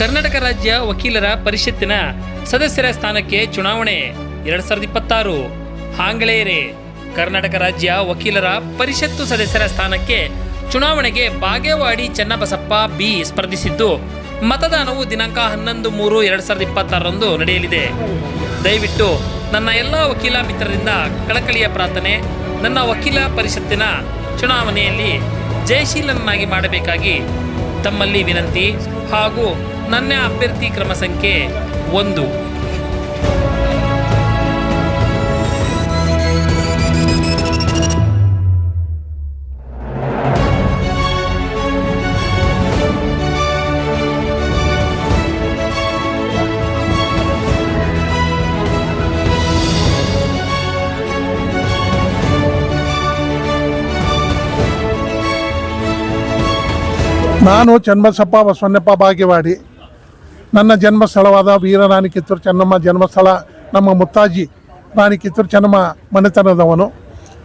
ಕರ್ನಾಟಕ ರಾಜ್ಯ ವಕೀಲರ ಪರಿಷತ್ತಿನ ಸದಸ್ಯರ ಸ್ಥಾನಕ್ಕೆ ಚುನಾವಣೆ ಎರಡ್ ಸಾವಿರದ ಇಪ್ಪತ್ತಾರು. ಹಾಂಗ್ಳೇರೆ ಕರ್ನಾಟಕ ರಾಜ್ಯ ವಕೀಲರ ಪರಿಷತ್ತು ಸದಸ್ಯರ ಸ್ಥಾನಕ್ಕೆ ಚುನಾವಣೆಗೆ ಬಾಗೇವಾಡಿ ಚನ್ನಬಸಪ್ಪ ಬಿ ಸ್ಪರ್ಧಿಸಿದ್ದು. ಮತದಾನವು ದಿನಾಂಕ ಹನ್ನೊಂದು ಮೂರು ಎರಡ್ ಸಾವಿರದ ಇಪ್ಪತ್ತಾರರಂದು ನಡೆಯಲಿದೆ. ದಯವಿಟ್ಟು ನನ್ನ ಎಲ್ಲ ವಕೀಲ ಮಿತ್ರರಿಂದ ಕಳಕಳಿಯ ಪ್ರಾರ್ಥನೆ, ನನ್ನ ವಕೀಲ ಪರಿಷತ್ತಿನ ಚುನಾವಣೆಯಲ್ಲಿ ಜಯಶೀಲನನ್ನಾಗಿ ಮಾಡಬೇಕಾಗಿ ತಮ್ಮಲ್ಲಿ ವಿನಂತಿ ಹಾಗೂ ನನ್ನ ಅಭ್ಯರ್ಥಿ ಕ್ರಮ ಸಂಖ್ಯೆ ಒಂದು. ನಾನು ಚನ್ನಬಸಪ್ಪ ಬಸವಣ್ಣಪ್ಪ ಬಾಗೇವಾಡಿ. ನನ್ನ ಜನ್ಮಸ್ಥಳವಾದ ವೀರರಾಣಿ ಕಿತ್ತೂರು ಚೆನ್ನಮ್ಮ ಜನ್ಮಸ್ಥಳ, ನಮ್ಮ ಮುತ್ತಾಜಿ ರಾಣಿ ಕಿತ್ತೂರು ಚೆನ್ನಮ್ಮ ಮನೆತನದವನು.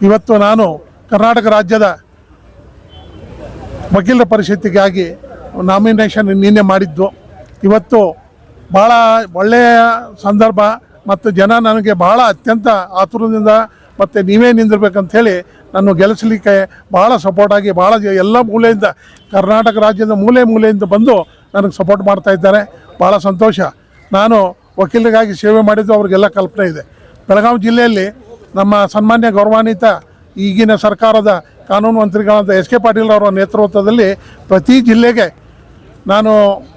ಇವತ್ತು ನಾನು ಕರ್ನಾಟಕ ರಾಜ್ಯದ ವಕೀಲರ ಪರಿಷತ್ತಿಗಾಗಿ ನಾಮಿನೇಷನ್ ನಿನ್ನೆ ಮಾಡಿದ್ದು. ಇವತ್ತು ಭಾಳ ಒಳ್ಳೆಯ ಸಂದರ್ಭ ಮತ್ತು ಜನ ನನಗೆ ಭಾಳ ಅತ್ಯಂತ ಆತುರದಿಂದ ಮತ್ತು ನೀವೇ ನಿಂದಿರ್ಬೇಕಂತ ಹೇಳಿ ನಾನು ಗೆಲ್ಲಿಸಲಿಕ್ಕೆ ಭಾಳ ಸಪೋರ್ಟಾಗಿ ಭಾಳ ಎಲ್ಲ ಮೂಲೆಯಿಂದ ಕರ್ನಾಟಕ ರಾಜ್ಯದ ಮೂಲೆ ಮೂಲೆಯಿಂದ ಬಂದು ನನಗೆ ಸಪೋರ್ಟ್ ಮಾಡ್ತಾ ಇದ್ದಾರೆ. ಭಾಳ ಸಂತೋಷ. ನಾನು ವಕೀಲರಿಗಾಗಿ ಸೇವೆ ಮಾಡಿದ್ದು ಅವ್ರಿಗೆಲ್ಲ ಕಲ್ಪನೆ ಇದೆ. ಬೆಳಗಾವಿ ಜಿಲ್ಲೆಯಲ್ಲಿ ನಮ್ಮ ಸನ್ಮಾನ್ಯ ಗೌರವಾನ್ವಿತ ಈಗಿನ ಸರ್ಕಾರದ ಕಾನೂನು ಮಂತ್ರಿಗಳಾದ ಎಸ್ ಕೆ ಪಾಟೀಲ್ ಅವರ ನೇತೃತ್ವದಲ್ಲಿ ಪ್ರತಿ ಜಿಲ್ಲೆಗೆ ನಾನು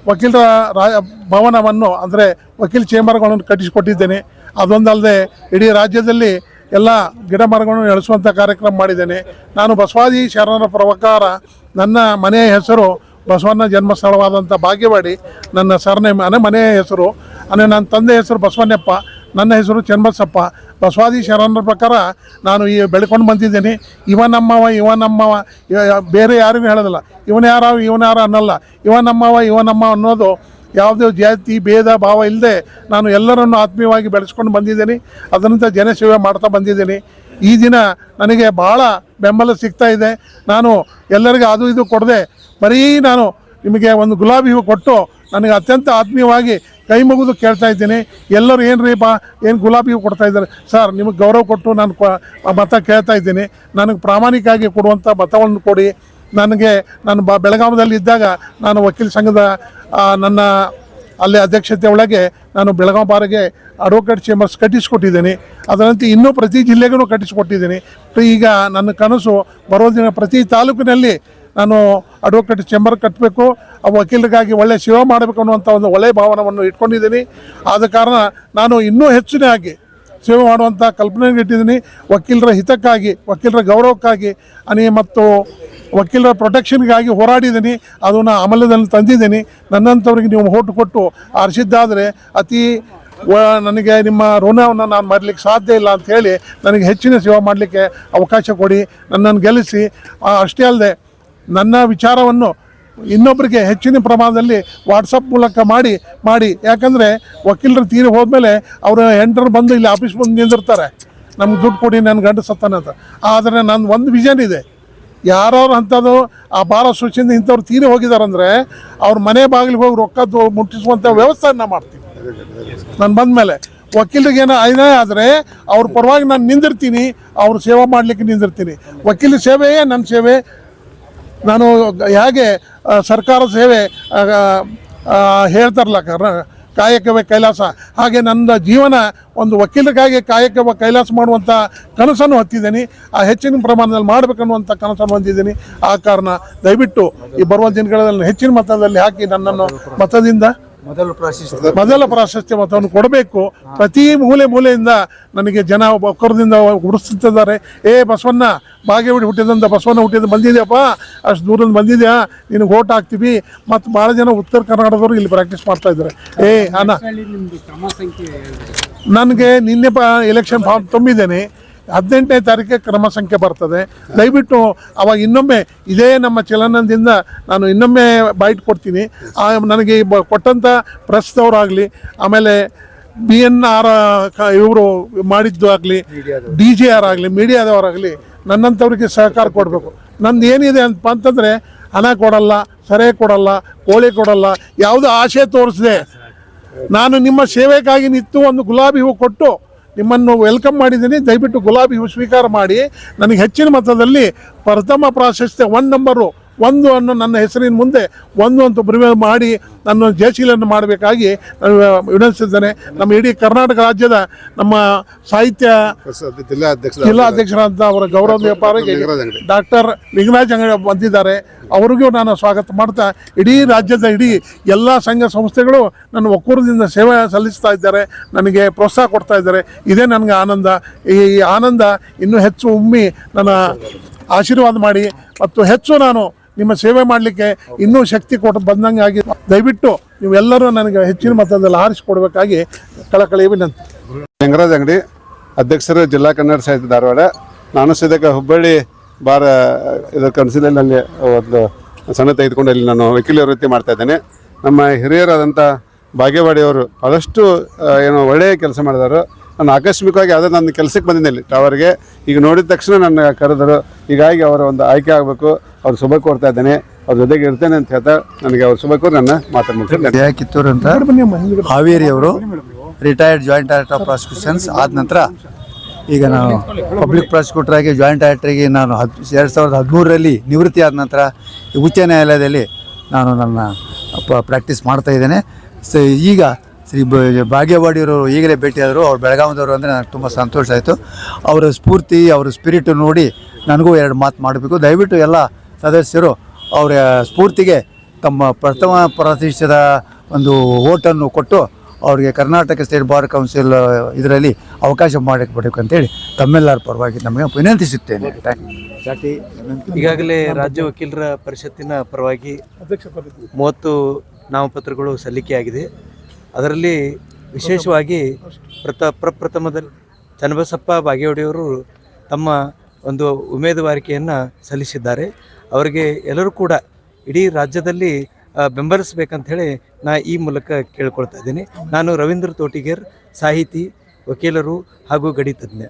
ವಕೀಲರ ರಾ, ಭವನವನ್ನು ಅಂದರೆ ವಕೀಲ್ ಚೇಂಬರ್ಗಳನ್ನು ಕಟ್ಟಿಸಿಕೊಟ್ಟಿದ್ದೇನೆ. ಅದೊಂದಲ್ಲದೆ ಇಡೀ ರಾಜ್ಯದಲ್ಲಿ ಎಲ್ಲ ಗಿಡ ಮರಗಳನ್ನು ನೆಲೆಸುವಂಥ ಕಾರ್ಯಕ್ರಮ ಮಾಡಿದ್ದೇನೆ. ನಾನು ಬಸವಾದಿ ಶರಣರ ಪ್ರವಕಾರ ನನ್ನ ಮನೆಯ ಹೆಸರು ಬಸವಣ್ಣ ಜನ್ಮಸ್ಥಳವಾದಂಥ ಭಾಗ್ಯವಾಡಿ ನನ್ನ ಸರ್ನೆ ಮನೆ ಮನೆಯ ಹೆಸರು ಅಂದರೆ ನನ್ನ ತಂದೆ ಹೆಸರು ಬಸವಣ್ಣಪ್ಪ, ನನ್ನ ಹೆಸರು ಚನ್ನಬಸಪ್ಪ. ಬಸವಾದಿ ಶರಣರ ಪ್ರಕಾರ ನಾನು ಈ ಬೆಳ್ಕೊಂಡು ಬಂದಿದ್ದೀನಿ. ಇವ ನಮ್ಮವ ಇವ ನಮ್ಮವ ಬೇರೆ ಯಾರಿಗೂ ಹೇಳೋದಿಲ್ಲ. ಇವನು ಯಾರ, ಇವನ ಯಾರ ಅನ್ನಲ್ಲ. ಇವ ನಮ್ಮವ, ಇವ ಅನ್ನೋದು ಯಾವುದೇ ಜಾತಿ, ಭೇದ, ಭಾವ ಇಲ್ಲದೆ ನಾನು ಎಲ್ಲರನ್ನು ಆತ್ಮೀಯವಾಗಿ ಬೆಳೆಸ್ಕೊಂಡು ಬಂದಿದ್ದೀನಿ. ಅದರಂತೆ ಜನಸೇವೆ ಮಾಡ್ತಾ ಬಂದಿದ್ದೀನಿ. ಈ ದಿನ ನನಗೆ ಭಾಳ ಬೆಂಬಲ ಸಿಗ್ತಾ ಇದೆ. ನಾನು ಎಲ್ಲರಿಗೂ ಅದು ಇದು ಕೊಡದೆ ಬರೀ ನಾನು ನಿಮಗೆ ಒಂದು ಗುಲಾಬಿ ಹೂ ಕೊಟ್ಟು ನನಗೆ ಅತ್ಯಂತ ಆತ್ಮೀಯವಾಗಿ ಕೈ ಮುಗಿದು ಕೇಳ್ತಾ ಇದ್ದೀನಿ. ಎಲ್ಲರೂ ಏನು ರೀ ಬಾ, ಏನು ಗುಲಾಬಿ ಹೂ ಕೊಡ್ತಾ ಇದ್ದಾರೆ? ಸರ್, ನಿಮಗೆ ಗೌರವ ಕೊಟ್ಟು ನಾನು ಮತ ಕೇಳ್ತಾ ಇದ್ದೀನಿ. ನನಗೆ ಪ್ರಾಮಾಣಿಕವಾಗಿ ಕೊಡುವಂಥ ಮತವನ್ನು ಕೊಡಿ. ನನಗೆ, ನಾನು ಬ ಬೆಳಗಾವದಲ್ಲಿ ಇದ್ದಾಗ ನಾನು ವಕೀಲ ಸಂಘದ ನನ್ನ ಅಲ್ಲಿ ಅಧ್ಯಕ್ಷತೆ ಒಳಗೆ ನಾನು ಬೆಳಗಾವಿ ಬಾರಿಗೆ ಅಡ್ವೊಕೇಟ್ ಚೇಂಬರ್ಸ್ ಕಟ್ಟಿಸಿಕೊಟ್ಟಿದ್ದೀನಿ. ಅದರಂತೆ ಇನ್ನೂ ಪ್ರತಿ ಜಿಲ್ಲೆಗೂ ಕಟ್ಟಿಸಿಕೊಟ್ಟಿದ್ದೀನಿ. ಈಗ ನನ್ನ ಕನಸು ಬರೋ ದಿನ ಪ್ರತಿ ತಾಲೂಕಿನಲ್ಲಿ ನಾನು ಅಡ್ವೊಕೇಟ್ ಚೇಂಬರ್ ಕಟ್ಟಬೇಕು ಆ ವಕೀಲರಿಗಾಗಿ ಒಳ್ಳೆ ಸೇವೆ ಮಾಡಬೇಕು ಅನ್ನುವಂಥ ಒಂದು ಒಳ್ಳೆಯ ಭಾವನವನ್ನು ಇಟ್ಕೊಂಡಿದ್ದೀನಿ. ಆದ ಕಾರಣ ನಾನು ಇನ್ನೂ ಹೆಚ್ಚಿನಾಗಿ ಸೇವೆ ಮಾಡುವಂಥ ಕಲ್ಪನೆ ಇಟ್ಟಿದ್ದೀನಿ. ವಕೀಲರ ಹಿತಕ್ಕಾಗಿ, ವಕೀಲರ ಗೌರವಕ್ಕಾಗಿ ಅನಿ ಮತ್ತು ವಕೀಲರ ಪ್ರೊಟೆಕ್ಷನ್ಗಾಗಿ ಹೋರಾಡಿದ್ದೀನಿ. ಅದನ್ನು ಅಮಲದಲ್ಲಿ ತಂದಿದ್ದೀನಿ. ನನ್ನಂಥವ್ರಿಗೆ ನೀವು ಹೋಟು ಕೊಟ್ಟು ಆರಿಸಿದ್ದಾದರೆ ಅತಿ ನನಗೆ ನಿಮ್ಮ ಋಣವನ್ನು ನಾನು ಮರಲಿಕ್ಕೆ ಸಾಧ್ಯ ಇಲ್ಲ ಅಂತ ಹೇಳಿ ನನಗೆ ಹೆಚ್ಚಿನ ಸೇವೆ ಮಾಡಲಿಕ್ಕೆ ಅವಕಾಶ ಕೊಡಿ. ನನ್ನನ್ನು ಗೆಲ್ಲಿಸಿ. ಅಷ್ಟೇ ಅಲ್ಲದೆ ನನ್ನ ವಿಚಾರವನ್ನು ಇನ್ನೊಬ್ಬರಿಗೆ ಹೆಚ್ಚಿನ ಪ್ರಮಾಣದಲ್ಲಿ ವಾಟ್ಸಪ್ ಮೂಲಕ ಮಾಡಿ ಮಾಡಿ. ಯಾಕಂದರೆ ವಕೀಲರು ತೀರಿ ಹೋದ್ಮೇಲೆ ಅವರು ಹೆಂಡರು ಬಂದು ಇಲ್ಲಿ ಆಫೀಸ್ ಬಂದು ನಿಂದಿರ್ತಾರೆ. ನಮ್ಗೆ ದುಡ್ಡು ಕೊಡಿ ನನ್ನ ಗಂಡ ಸತ್ತಾನೆ ಅಂತ. ಆದರೆ ನನ್ನ ಒಂದು ವಿಷನ್ ಇದೆ. ಯಾರು ಅಂಥದ್ದು ಆ ಭಾರ ಸೂಚಿಯಿಂದ ಇಂಥವ್ರು ತೀರಿ ಹೋಗಿದಾರಂದರೆ ಅವ್ರ ಮನೆ ಬಾಗಿಲಿಗೆ ಹೋಗಿ ರೊಕ್ಕ ಮುಟ್ಟಿಸುವಂಥ ವ್ಯವಸ್ಥೆಯನ್ನು ಮಾಡ್ತೀನಿ ನಾನು ಬಂದಮೇಲೆ ವಕೀಲರಿಗೆ ಏನೋ ಏನೇ ಆದರೆ ಅವ್ರ ಪರವಾಗಿ ನಾನು ನಿಂದಿರ್ತೀನಿ, ಅವ್ರ ಸೇವೆ ಮಾಡಲಿಕ್ಕೆ ನಿಂದಿರ್ತೀನಿ. ವಕೀಲ ಸೇವೆಯೇ ನನ್ನ ಸೇವೆ ನಾನು ಹೇಗೆ ಸರ್ಕಾರ ಸೇವೆ ಹೇಳ್ತಾರಲ್ಲ, ಕರ್ನ, ಕಾಯಕವೇ ಕೈಲಾಸ. ಹಾಗೆ ನನ್ನ ಜೀವನ ಒಂದು ವಕೀಲರಿಗಾಗಿ ಕಾಯಕವ ಕೈಲಾಸ ಮಾಡುವಂಥ ಕನಸನ್ನು ಹೊತ್ತಿದ್ದೀನಿ. ಆ ಹೆಚ್ಚಿನ ಪ್ರಮಾಣದಲ್ಲಿ ಮಾಡಬೇಕನ್ನುವಂಥ ಕನಸನ್ನು ಹೊಂದಿದ್ದೀನಿ. ಆ ಕಾರಣ ದಯವಿಟ್ಟು ಈ ಬರುವ ದಿನಗಳಲ್ಲಿ ಹೆಚ್ಚಿನ ಮತದಲ್ಲಿ ಹಾಕಿ ನನ್ನನ್ನು ಮತದಿಂದ ಮೊದಲು ಪ್ರಾಶಸ್ತ್ಯ. ಮೊದಲ ಪ್ರಾಶಸ್ತ್ಯ ಮತವನ್ನು ಕೊಡಬೇಕು. ಪ್ರತಿ ಮೂಲೆ ಮೂಲೆಯಿಂದ ನನಗೆ ಜನ ಒಕ್ಕರದಿಂದ ಗುರುತಿಸ್ತಿದ್ದಾರೆ ಏ ಬಸವಣ್ಣ ಬಾಗೇವಾಡಿ ಹುಟ್ಟಿದಂತ ಬಸವಣ್ಣ ಹುಟ್ಟಿದ ಬಂದಿದೆಯಪ್ಪ? ಅಷ್ಟು ದೂರದಿಂದ ಬಂದಿದೆಯಾ? ನಿನಗೆ ಓಟ್ ಹಾಕ್ತೀವಿ. ಮತ್ತು ಭಾಳ ಜನ ಉತ್ತರ ಕರ್ನಾಟಕದವರು ಇಲ್ಲಿ ಪ್ರಾಕ್ಟೀಸ್ ಮಾಡ್ತಾ ಇದ್ದಾರೆ. ಏ ಅಣ್ಣ. ನನಗೆ ನಿನ್ನೆ ಎಲೆಕ್ಷನ್ ಫಾರ್ಮ್ ತುಂಬಿದ್ದೇನೆ. ಹದಿನೆಂಟನೇ ತಾರೀಕಿಗೆ ಕ್ರಮ ಸಂಖ್ಯೆ ಬರ್ತದೆ. ದಯವಿಟ್ಟು ಅವಾಗ ಇನ್ನೊಮ್ಮೆ ಇದೇ ನಮ್ಮ ಚಲನದಿಂದ ನಾನು ಇನ್ನೊಮ್ಮೆ ಬೈಟ್ ಕೊಡ್ತೀನಿ. ನನಗೆ ಕೊಟ್ಟಂಥ ಪ್ರೆಸ್ದವರಾಗಲಿ ಆಮೇಲೆ ಬಿ ಎನ್ ಆರ್ ಇವರು ಮಾಡಿದ್ದು ಆಗಲಿ, ಡಿ ಜೆ ಆರ್ ಆಗಲಿ ಮೀಡಿಯಾದವರಾಗಲಿ ನನ್ನಂಥವ್ರಿಗೆ ಸಹಕಾರ ಕೊಡಬೇಕು. ನಂದು ಏನಿದೆ ಅಂತ ಅಂತಂದರೆ, ಹಣ ಕೊಡಲ್ಲ, ಸರೆ ಕೊಡಲ್ಲ, ಕೋಳಿ ಕೊಡಲ್ಲ, ಯಾವುದೋ ಆಶೆ ತೋರಿಸಿದೆ. ನಾನು ನಿಮ್ಮ ಸೇವೆಗಾಗಿ ನಿಂತು ಒಂದು ಗುಲಾಬಿ ಹೂ ಕೊಟ್ಟು ನಿಮ್ಮನ್ನು ವೆಲ್ಕಮ್ ಮಾಡಿದ್ದೀನಿ. ದಯವಿಟ್ಟು ಗುಲಾಬಿ ಸ್ವೀಕಾರ ಮಾಡಿ. ನನಗೆ ಹೆಚ್ಚಿನ ಮತದಲ್ಲಿ ಪ್ರಥಮ ಪ್ರಾಶಸ್ತ್ಯ ಒನ್ ನಂಬರು ಒಂದು ಅನ್ನು ನನ್ನ ಹೆಸರಿನ ಮುಂದೆ ಒಂದು ಅಂತ ಬರುವೆ ಮಾಡಿ ನನ್ನ ಜಯಶೀಲನ್ನು ಮಾಡಬೇಕಾಗಿ ನಾನು ವಿನಂತಿಸಿದ್ದೇನೆ. ನಮ್ಮ ಇಡೀ ಕರ್ನಾಟಕ ರಾಜ್ಯದ ನಮ್ಮ ಸಾಹಿತ್ಯ ಜಿಲ್ಲಾಧ್ಯಕ್ಷ ಜಿಲ್ಲಾಧ್ಯಕ್ಷರಾದಂಥ ಅವರ ಗೌರವ ವ್ಯಾಪಾರಿಗೆ ಡಾಕ್ಟರ್ ಲಿಂಗರಾಜ್ ಅಂಗಡಿ ಬಂದಿದ್ದಾರೆ. ಅವರಿಗೂ ನಾನು ಸ್ವಾಗತ ಮಾಡ್ತಾ ಇಡೀ ರಾಜ್ಯದ ಇಡೀ ಎಲ್ಲ ಸಂಘ ಸಂಸ್ಥೆಗಳು ನನ್ನ ಒಕ್ಕೂರದಿಂದ ಸೇವೆ ಸಲ್ಲಿಸ್ತಾ ಇದ್ದಾರೆ. ನನಗೆ ಪ್ರೋತ್ಸಾಹ ಕೊಡ್ತಾ ಇದ್ದಾರೆ. ಇದೇ ನನಗೆ ಆನಂದ. ಈ ಆನಂದ ಇನ್ನೂ ಹೆಚ್ಚು ಉಮ್ಮಿ ನನ್ನ ಆಶೀರ್ವಾದ ಮಾಡಿ ಮತ್ತು ಹೆಚ್ಚು ನಾನು ನಿಮ್ಮ ಸೇವೆ ಮಾಡಲಿಕ್ಕೆ ಇನ್ನೂ ಶಕ್ತಿ ಕೊಟ್ಟು ಬಂದಂಗೆ ಆಗಿ ದಯವಿಟ್ಟು ನೀವೆಲ್ಲರೂ ನನಗೆ ಹೆಚ್ಚಿನ ಮತದಲ್ಲಿ ಆರಿಸಿಕೊಡ್ಬೇಕಾಗಿ ಕಳಕಳಿ ವಿನಂತಿ. ಲಿಂಗರಾಜ್ ಅಂಗಡಿ ಅಧ್ಯಕ್ಷರು ಜಿಲ್ಲಾ ಕನ್ನಡ ಸಾಹಿತ್ಯ ಧಾರವಾಡ. ನಾನು ಸದ್ಯಕ್ಕೆ ಹುಬ್ಬಳ್ಳಿ ಬಾರ ಇದರ ಕೌನ್ಸಿಲಲ್ಲಿ ಒಂದು ಸಣ್ಣ ತೆಗೆದುಕೊಂಡು ಇಲ್ಲಿ ನಾನು ವಕೀಲ ವೃತ್ತಿ ಮಾಡ್ತಾ ಇದ್ದೇನೆ. ನಮ್ಮ ಹಿರಿಯರಾದಂಥ ಭಾಗ್ಯವಾಡಿಯವರು ಬಹಳಷ್ಟು ಏನೋ ಏನು ಒಳ್ಳೆಯ ಕೆಲಸ ಮಾಡಿದರು. ನಾನು ಆಕಸ್ಮಿಕವಾಗಿ ಅದೇ ನನ್ನ ಕೆಲಸಕ್ಕೆ ಬಂದಿದ್ದೆ ಇಲ್ಲಿ ಟವರ್ಗೆ ಈಗ ನೋಡಿದ ತಕ್ಷಣ ನನ್ನ ಕರೆದರು ಹೀಗಾಗಿ ಅವರ ಒಂದು ಆಯ್ಕೆ ಆಗಬೇಕು ಅವ್ರ ಶುಭ ಕೋರ್ತಾ ಇದ್ದೇನೆ ಅವ್ರ ಜೊತೆಗೆ ಇರ್ತೇನೆ ಅಂತ ಹೇಳ್ತಾ ನನಗೆ ಅವ್ರ ಶುಭ ಕೋರಿ ನನ್ನ ಮಾತಾಡ್ತೀನಿ ಕಿತ್ತೂರು ಅಂತ ಹಾವೇರಿ ಅವರು retired joint director of prosecutions ಆದ ನಂತರ ಈಗ ನಾನು ಪಬ್ಲಿಕ್ ಪ್ರಾಸಿಕ್ಯೂಟರ್ ಆಗಿ ಜಾಯಿಂಟ್ ಡೈರೆಕ್ಟ್ರಿಗೆ ನಾನು ಹದ್ ಎರಡು ಸಾವಿರದ ಹದಿಮೂರರಲ್ಲಿ ನಿವೃತ್ತಿ ಆದ ನಂತರ ಈ ಉಚ್ಚ ನ್ಯಾಯಾಲಯದಲ್ಲಿ ನಾನು ನನ್ನ ಪ್ರಾಕ್ಟೀಸ್ ಮಾಡ್ತಾ ಇದ್ದೇನೆ. ಸೊ ಈಗ ಶ್ರೀ ಭಾಗ್ಯವಾಡಿಯವರು ಈಗಲೇ ಭೇಟಿಯಾದರು ಅವ್ರು ಬೆಳಗಾವಿದವರು ಅಂದರೆ ನನಗೆ ತುಂಬ ಸಂತೋಷ ಆಯಿತು. ಅವರ ಸ್ಫೂರ್ತಿ ಅವರ ಸ್ಪಿರಿಟ್ ನೋಡಿ ನನಗೂ ಎರಡು ಮಾತು ಮಾಡಬೇಕು. ದಯವಿಟ್ಟು ಎಲ್ಲ ಸದಸ್ಯರು ಅವರ ಸ್ಫೂರ್ತಿಗೆ ತಮ್ಮ ಪ್ರಥಮ ಪ್ರತಿಷ್ಠದ ಒಂದು ಓಟನ್ನು ಕೊಟ್ಟು ಅವರಿಗೆ ಕರ್ನಾಟಕ ಸ್ಟೇಟ್ ಬಾರ್ ಕೌನ್ಸಿಲ್ ಇದರಲ್ಲಿ ಅವಕಾಶ ಮಾಡಬೇಕು ಅಂತೇಳಿ ತಮ್ಮೆಲ್ಲರ ಪರವಾಗಿ ನಮಗೆ ವಿನಂತಿಸುತ್ತೇನೆ. Thank you. ಈಗಾಗಲೇ ರಾಜ್ಯ ವಕೀಲರ ಪರಿಷತ್ತಿನ ಪರವಾಗಿ ಮೂವತ್ತು ನಾಮಪತ್ರಗಳು ಸಲ್ಲಿಕೆಯಾಗಿದೆ. ಅದರಲ್ಲಿ ವಿಶೇಷವಾಗಿ ಪ್ರತ ಪ್ರಪ್ರಥಮದಲ್ಲಿ ಚನ್ನಬಸಪ್ಪ ಬಾಗೇವಾಡಿಯವರು ತಮ್ಮ ಒಂದು ಉಮೇದುವಾರಿಕೆಯನ್ನು ಸಲ್ಲಿಸಿದ್ದಾರೆ. ಅವರಿಗೆ ಎಲ್ಲರೂ ಕೂಡ ಇಡೀ ರಾಜ್ಯದಲ್ಲಿ ಬೆಂಬಲಿಸಬೇಕಂತ ಹೇಳಿ ನಾ ಈ ಮೂಲಕ ಕೇಳ್ಕೊಳ್ತಾ ಇದ್ದೀನಿ. ನಾನು ರವೀಂದ್ರ ತೋಟಿಗೇರ್, ಸಾಹಿತಿ, ವಕೀಲರು ಹಾಗೂ ಗಡಿ ತಜ್ಞ.